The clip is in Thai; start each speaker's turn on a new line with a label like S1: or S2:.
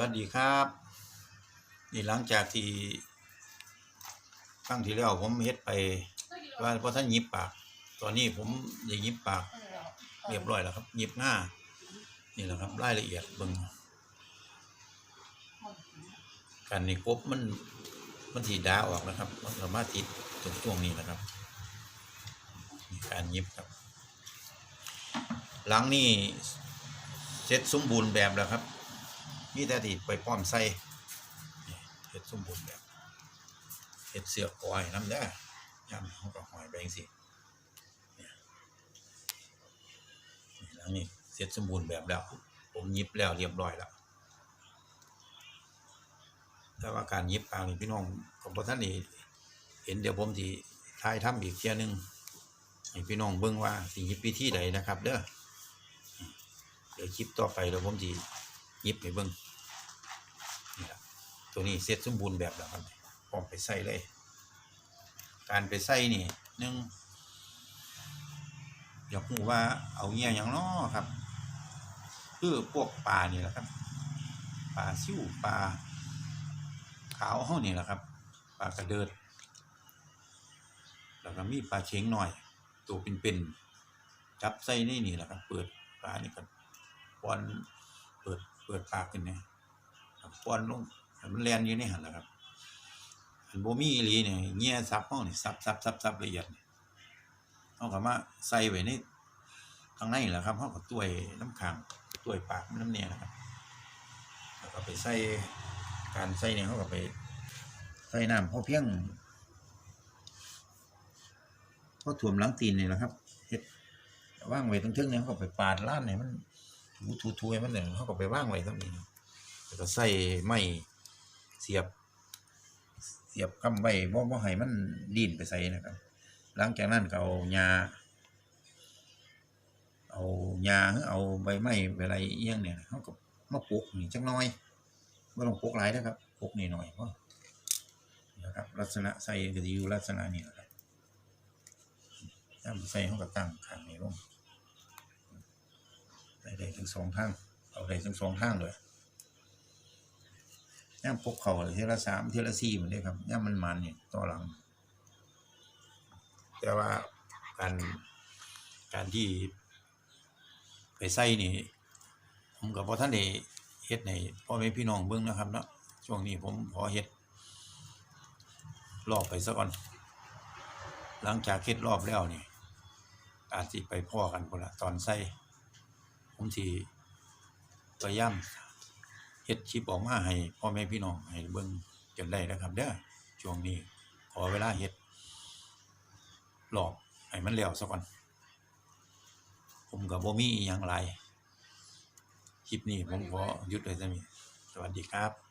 S1: วัสดีครับนี่หลังจากที่ครั้งที่แล้วผมเฮ็ดไปว่าเพอท่านยิบปาก ตอนนี้ผมได้ยิบปากเรียบร้อยแล้วครับยิบหน้านี่แหละครับรายละเอียดเบิ่งการนี่กบมันมันถีดาออกนะครับมันสามารถติดตรงช่วงนี้นะครับ การยิบครับ หลังนี่เสร็จสมบูรณ์แบบแล้วครับ มีแต่ที่ไปป้อมใส่เฮ็ดสมบูรณ์แบบเฮ็ดเสือกกอยน้ำได้ยำเขาก็หอยไปจังสิเนี่ยนี่หลังนี้เสร็จสมบูรณ์แบบแล้ว ผมยิบแล้วเรียบร้อยแล้วแต่ว่าการยิบปางนี่พี่น้องของพระท่านนี่เห็นเดี๋ยวผมที่ทายทำอีกเที่ยนึงให้พี่น้องเบิ่งว่าสิยิบวิธีใดนะครับ เด้อเดี๋ยวคลิปต่อไปเดี๋ยวผมที่ยิบให้เบิ่ง ตัวนี้เสร็จสมบูรณ์แบบแล้วครับพร้อมไปใส่เลย การไปใส่นี่หนึ่งอยากรู้ว่าเอาเงี้ยอย่างน้อครับ คือพวกปลานี่แหละครับปลาซิวปลาขาวเฮานี่แหละครับปลากระเดิด แล้วก็มีปลาเข็งหน่อย ตัวเป็นๆจับใส่ในนี่แหละครับ เปิดปลานี่ก็ป้อนเปิดเปิดปากขึ้นเนี่ยป้อนลง มันแลนอยู่ในหันแหละครับอันบ่มีอีหลีเนี่ยเงี้ยซับเฮานี่ซับซับซับซับละเอียดนี่เฮาก็มาใส่ไว้ในข้างในแหละครับเฮาก็ต้วยน้ำขังต้วยปากน้ำเนี่ยนะครับแล้วก็ไปใส่การใส่เนี่ยเขาก็ไปใส่น้ำพอเพียงพอถ่วมหลังตีนนี่แหละครับเฮ็ดว่างไว้ตรงเทิงเนี่ยเขาก็ไปปาดล้านเนี่ยมันถูถูถูให้มันเนี่ยเขาก็ไปว่างไว้ตรงนี้แล้วก็ใส่ไม้ เสียบ เสียบกำไว้บ่บ่ให้มันดิ้นไปใส่นะครับ หลังจากนั้นก็เอาหญ้าเอาหญ้าหรือเอาใบไม้อะไรเอียงเนี่ยเขาก็มาปลูกนี่จักหน่อยไม่ต้องปลูกหลายนะครับปลูกนี่หน่อยพอนะครับลักษณะใส่ก็จะอยู่ลักษณะนี้แหละครับถ้าใส่เขาก็ตั้งขางนี้ลงได้ได้ทั้งสองทางเอาได้ทั้งสองทางเลย ย่ามพกเข่าเลยเทละสามเทละสี่เหมือนได้ครับย่ามมันมันเนี่ยต่อหลัง แต่ว่าการการที่ไปใส่นี่ผมกับพ่อท่านได้เฮ็ดในพ่อแม่พี่น้องเบิ่งนะครับเนาะช่วงนี้ผมขอเฮ็ดรอบไปซะก่อน หลังจากเฮ็ดรอบแล้วนี่อาจสิไปพ่อกันพุ่นละตอนใส่ผมสิพยายาม เฮ็ดคลิปออกมาให้พ่อแม่พี่น้องให้เบิ่งจนได้นะครับเด้อช่วงนี้ขอเวลาเฮ็ดหลอกให้มันแล้วซะก่อน ผมกับบ่มีอย่างไรคลิปนี้ผมขอหยุดไว้ซะนี้สวัสดีครับ